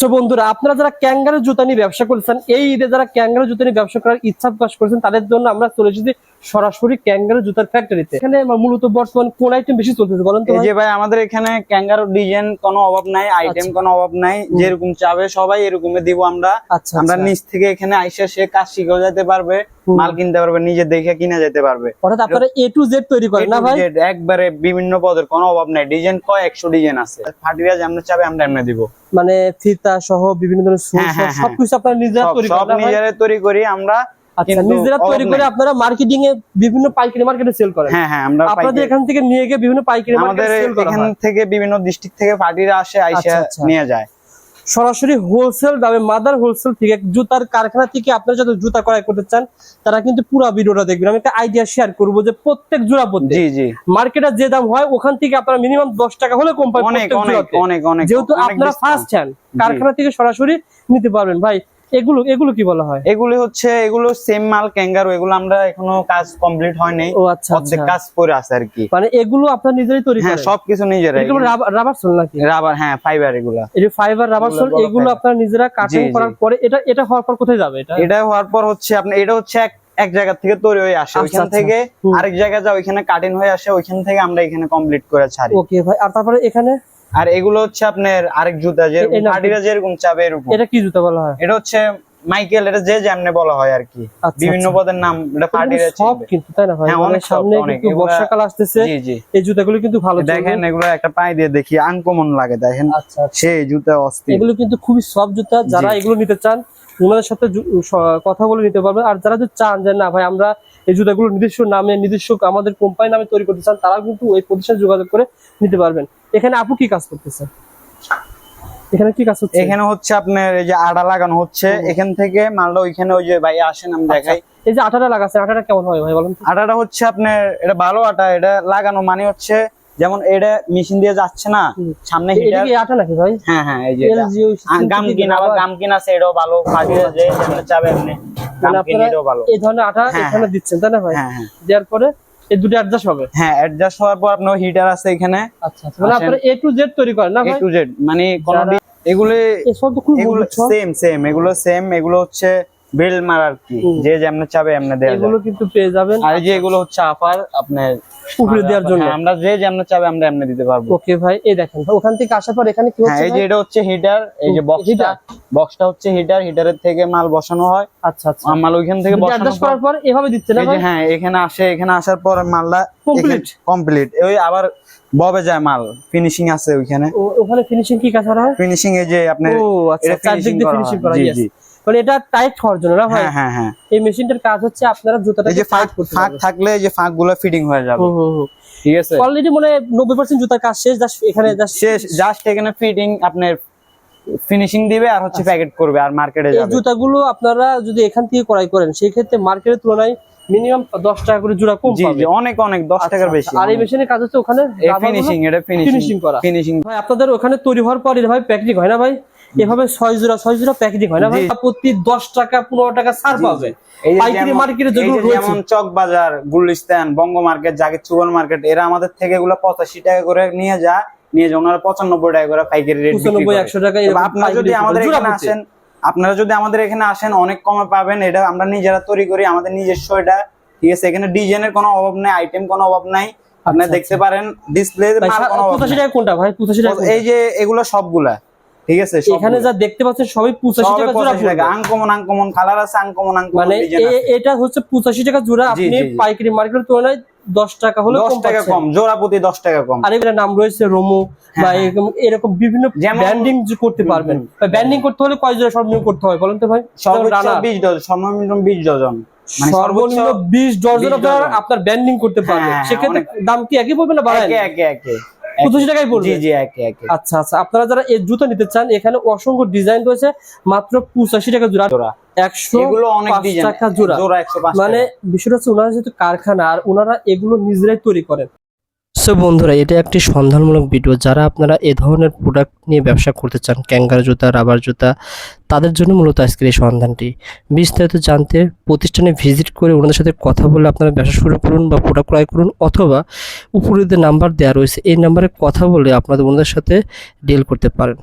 So বন্ধুরা আপনারা যারা ক্যাঙ্গারু জুতা নিয়ে ব্যবসা করেছেন এই ঈদে যারা ক্যাঙ্গারু জুতা নিয়ে ব্যবসা করার ইচ্ছা প্রকাশ করেছেন তাদের জন্য আমরা চলে এসেছি সরাসরি ক্যাঙ্গারু জুতার ফ্যাক্টরিতে এখানে মূলত বর্তমান কোন আইটেম বেশি চলতেছে বলেন তো? যে ভাই আমাদের এখানে ক্যাঙ্গারো ডিজাইন কোনো অভাব নাই আইটেম আচ্ছা। কোনো অভাব নাই যেরকম চাবে সবাই এরকমই দিব আমরা আচ্ছা আমরা আচ্ছা। নিচ থেকে এখানে আইসা সে কাজ শিখেও যেতে পারবে। মাল কিনতে পারবে নিজে দেখে কিনে যেতে পারবে। অর্থাৎ আপনারা এ টু জেড তৈরি করেন না ভাই? একবারে বিভিন্ন পদের কোনো অভাব নাই। ডিজাইন কয় একশো ডিজাইন আছে। ফাটিরা যেমন চাবে আমরা এমনি দিব। মানে ফিতা সহ বিভিন্ন ধরনের হ্যাঁ, হ্যাঁ, হ্যাঁ। সবকিছু আপনারা নিজেরা তৈরি করেন ভাই? নিজেরা তৈরি করি আমরা আচ্ছা নিজেরা তৈরি করে আপনারা মার্কেটিং এ বিভিন্ন পাইকারি মার্কেটে সেল করেন। হ্যাঁ হ্যাঁ আমরা আপনাদের এখান থেকে নিয়ে গিয়ে বিভিন্ন পাইকারি আমাদের মার্কেটে সেল করা এখান থেকে বিভিন্ন ডিস্ট্রিক্ট থেকে ফাটিরা আসে আইসা আচ্ছা, আচ্ছা। নিয়ে যায়। সরাসরি হোলসেল দামে মাদার হোলসেল থেকে জুতার কারখানা থেকে আপনারা যাদের জুতা ক্রয় করতে চান তারা কিন্তু পুরো ভিডিওটা দেখবেন। আমি একটা আইডিয়া শেয়ার করব যে প্রত্যেক জোড়া পড়তে জি জি। মার্কেটে যে দাম হয় ওখান থেকে আপনারা মিনিমাম দশ টাকা হলে কম পাবেন অনেক অনেক অনেক অনেক যেহেতু আপনারা। ফার্স্ট হ্যান্ড কারখানা থেকে সরাসরি নিতে পারবেন। ভাই এগুলো এগুলো কি বলা হয়? এগুলি হচ্ছে এগুলো সেম মাল ক্যাঙ্গারু এগুলো আমরা এখনও কাজ কমপ্লিট হয়নি ও আচ্ছা অর্ধেক আচ্ছা। কাজ করে আছে আর কি। মানে এগুলো আপনারা নিজেরাই তৈরি হ্যাঁ করেন? সবকিছু নিজেরাই। এগুলো রাবার সোল নাকি? রাবার হ্যাঁ ফাইবার এগুলা। এই যে ফাইবার রাবার সোল এগুলো আপনারা নিজেরা কাটিং। করার পরে এটা এটা হওয়ার পর কোথায় যাবে এটা? এটা হওয়ার পর হচ্ছে আপনার এটা হচ্ছে এক এক জায়গা থেকে তৈরি হয়ে আসে। আচ্ছা, ওইখান আচ্ছা। থেকে আরেক জায়গায় যা ওইখানে কাটিং হয়ে আসে ওইখান থেকে আমরা এখানে কমপ্লিট করে ছাড়ি। ওকে ভাই আর তারপরে এখানে? আর এগুলো হচ্ছে আপনার আরেক জুতা যেরকম ফাটিরা যেরকম চাবে এরকম এটা কি জুতা বলা হয়? এটা হচ্ছে মাইকেল এটা যে যেমনে বলা হয় আর কি। আচ্ছা, বিভিন্ন আচ্ছা। পদের নাম এটা ফাটিরা সব কিন্তু তাই না ভাই? হ্যাঁ, মানে অনেক সামনে কিন্তু বর্ষাকাল আসতেছে। জি জি। এই জুতাগুলো কিন্তু ভালো দেখেন এগুলো একটা পায়ে দিয়ে দেখি আনকমন লাগে দেখেন। আচ্ছা আচ্ছা। সেই জুতা অস্থির। এগুলো কিন্তু খুবই সফট জুতা। যারা এগুলো নিতে চান ওনাদের সাথে কথা বলে নিতে পারবেন। আর যারা যদি চান যে না ভাই আমরা এই জুতাগুলো নিজস্ব নামে নিজস্ব আমাদের কোম্পানি নামে তৈরি করতে চান তারাও কিন্তু ওই প্রতিষ্ঠানে যোগাযোগ করে নিতে পারবেন। এখানে আপু কি কাজ করতেছে? এখানে কি কাজ হচ্ছে? এখানে হচ্ছে আপনার এই যে আড়া লাগানো হচ্ছে। এখান থেকে মালটা ওইখানে ওই যে ভাই আসেন আমি দেখাই। এই যে আটাটা লাগাচ্ছে আটাটা কেমন হয় ভাই বলেন আটাটা হচ্ছে আপনার এটা ভালো আটা এটা লাগানো মানে হচ্ছে যেমন এটা মেশিন দিয়ে যাচ্ছে না। সামনে এটা হিটার কি আটা নাকি ভাই? হ্যাঁ হ্যাঁ এই যে এটা। LG ওই আ, গাম synthetic কিনা আবার rubber। গাম কিনা আছে এটাও ভালো ফাটিয়ে যে যেমন চাবে এমনি। মানে আপনারা এই ধরনের আটা হ্যাঁ, এখানে হ্যাঁ। দিচ্ছেন তাই না ভাই? হ্যাঁ দেওয়ার পরে এই দুটো অ্যাডজাস্ট হবে। হ্যাঁ অ্যাডজাস্ট হওয়ার পর আপনার হিটার আছে এখানে। আচ্ছা আচ্ছা। মানে আপনারা এ টু জেড তৈরি করেন না এ টু জেড মানে কোন এগুলো সেম সেম এগুলো সেম এগুলো হচ্ছে বেল্ট মার আর কি। যে যেমন চাবে এমনি দেওয়া এগুলো কিন্তু পেয়ে যাবেন। আর যে এগুলো হচ্ছে আপার আপনার উপরে দেওয়ার জন্য। হ্যাঁ, আমরা যে যেমন চাবে আমরা এমনি দিতে পারব। ওকে ভাই এই দেখেন ওখান থেকে আসার পর এখানে কি হ্যাঁ হচ্ছে এই যে এটা হচ্ছে হিটার এই যে বক্সটা বক্সটা হচ্ছে হিটার হিটারের থেকে মাল বসানো হয়। আচ্ছা আচ্ছা। মাল ওইখান থেকে বসানো করার পর এভাবে দিচ্ছে না ভাই? হ্যাঁ এখানে আসে এখানে আসার পর মালটা Complete? কমপ্লিট ওই আবার ববে যায় মাল ফিনিশিং আছে ওইখানে। ওখানে ফিনিশিং কি কাজ করা হয়? ফিনিশিং এই যে আপনার ও আচ্ছা চারদিক দিয়ে ফিনিশিং হয়। করা জি, জি। মানে এটা টাইট হওয়ার জন্য না ভাই? হ্যাঁ হ্যাঁ হ্যাঁ। এই মেশিনটার কাজ হচ্ছে আপনারা জুতাটা যে ফাঁক ফাঁক থাকলে যে ফাঁকগুলো ফিটিং হয়ে যাবে। ঠিক আছে। অলরেডি মনে হয় নব্বই পার্সেন্ট জুতার কাজ শেষ জাস্ট এখানে জাস্ট শেষ জাস্ট এখানে ফিটিং আপনার ফিনিশিং দিবে আর হচ্ছে প্যাকেট করবে আর মার্কেটে আচ্ছা। যাবে। জুতাগুলো আপনারা যদি এখান থেকে ক্রয় করেন সেই ক্ষেত্রে মার্কেটের তুলনায় মিনিমাম দশ টাকা করে জোড়া কম জি পাবে। অনেক অনেক দশ আচ্ছা, টাকার বেশি। আচ্ছা। আর এই মেশিনের কাজ হচ্ছে ওখানে ফিনিশিং এটা ফিনিশিং করা। ফিনিশিং ভাই আপনাদের ওখানে তৈরি হওয়ার পর ভাই প্যাকেজিং হয় না ভাই? এভাবে ছয় জোড়া ছয় জোড়া প্যাকেজিং হয় না ভাই? প্রতি দশ টাকা পনেরো টাকা ছাড় পাবে এই পাইকারি মার্কেটে যেগুলো যেমন Chawk Bazar Gulistan Banga market Jagir super market এরা আমাদের থেকে এগুলো পঁচাশি টাকা করে নিয়ে যায়। নিয়ে যায় ওনারা পঁচানব্বই টাকা করে পাইকারি রেট একশো টাকা আপনারা যদি আমাদের এখানে আসেন আপনারা যদি আমাদের এখানে আসেন অনেক কমে পাবেন। এটা আমরা নিজেরা তৈরি করি আমাদের নিজস্ব এটা। ঠিক আছে এখানে ডিজাইনের কোনো অভাব নাই আইটেম কোনো অভাব নাই। আপনারা আচ্ছা, দেখতে পারেন ডিসপ্লে কোনটা? ভাই? এই যে এগুলো সবগুলা ঠিক আছে এখানে যা দেখতে পাচ্ছেন সবই পঁচাশি টাকা জোড়া পড়বে। আনকমন আনকমন কালার আছে আনকমন আনকমন মানে এটা হচ্ছে পঁচাশি টাকা জোড়া। আপনি। পাইকারি মার্কেটের তুলনায় দশ টাকা হলে দশ টাকা কম জোড়া প্রতি দশ টাকা কম। আর নাম রয়েছে রোমো বা হ্যাঁ, এরকম এরকম বিভিন্ন ব্র্যান্ডিং করতে পারবেন। ব্র্যান্ডিং করতে হলে কয় জোড়া সর্বনিম্ন করতে হয় বলেন তো ভাই? রানা, বিশ ডজন সর্বনিম্ন বিশ ডজন। মানে সর্বনিম্ন বিশ ডজন আপনার ব্যান্ডিং করতে পারবেন। হ্যাঁ, সেক্ষেত্রে দাম কি একই পড়বে না বাড়ায়? একে একে একে। পঁচাশি টাকায় পড়বে? জি জি একে একে আচ্ছা আচ্ছা। আপনারা যারা এই জুতো নিতে চান এখানে অসংখ্য ডিজাইন রয়েছে মাত্র পঁচাশি টাকা জোড়া। টাকা জোড়া। মানে বিষয়টা হচ্ছে ওনারা যেহেতু কারখানা আর ওনারা এগুলো নিজেরাই তৈরি করেন। সো বন্ধুরা, এটা একটি সন্ধানমূলক ভিডিও যারা আপনারা এ ধরনের প্রোডাক্ট নিয়ে ব্যবসা করতে চান, ক্যাঙ্গার জুতা, রাবার জুতা, তাদের জন্য মূলত আজকের এই সন্ধানটি। বিস্তারিত জানতে প্রতিষ্ঠানে ভিজিট করে ওনাদের সাথে কথা বলে আপনারা ব্যবসা শুরু করুন বা প্রোডাক্ট ক্রয় করুন, অথবা উপরে যে নাম্বার দেওয়া রয়েছে, এই নাম্বারে কথা বলে আপনাদের ওনাদের সাথে ডিল করতে পারেন।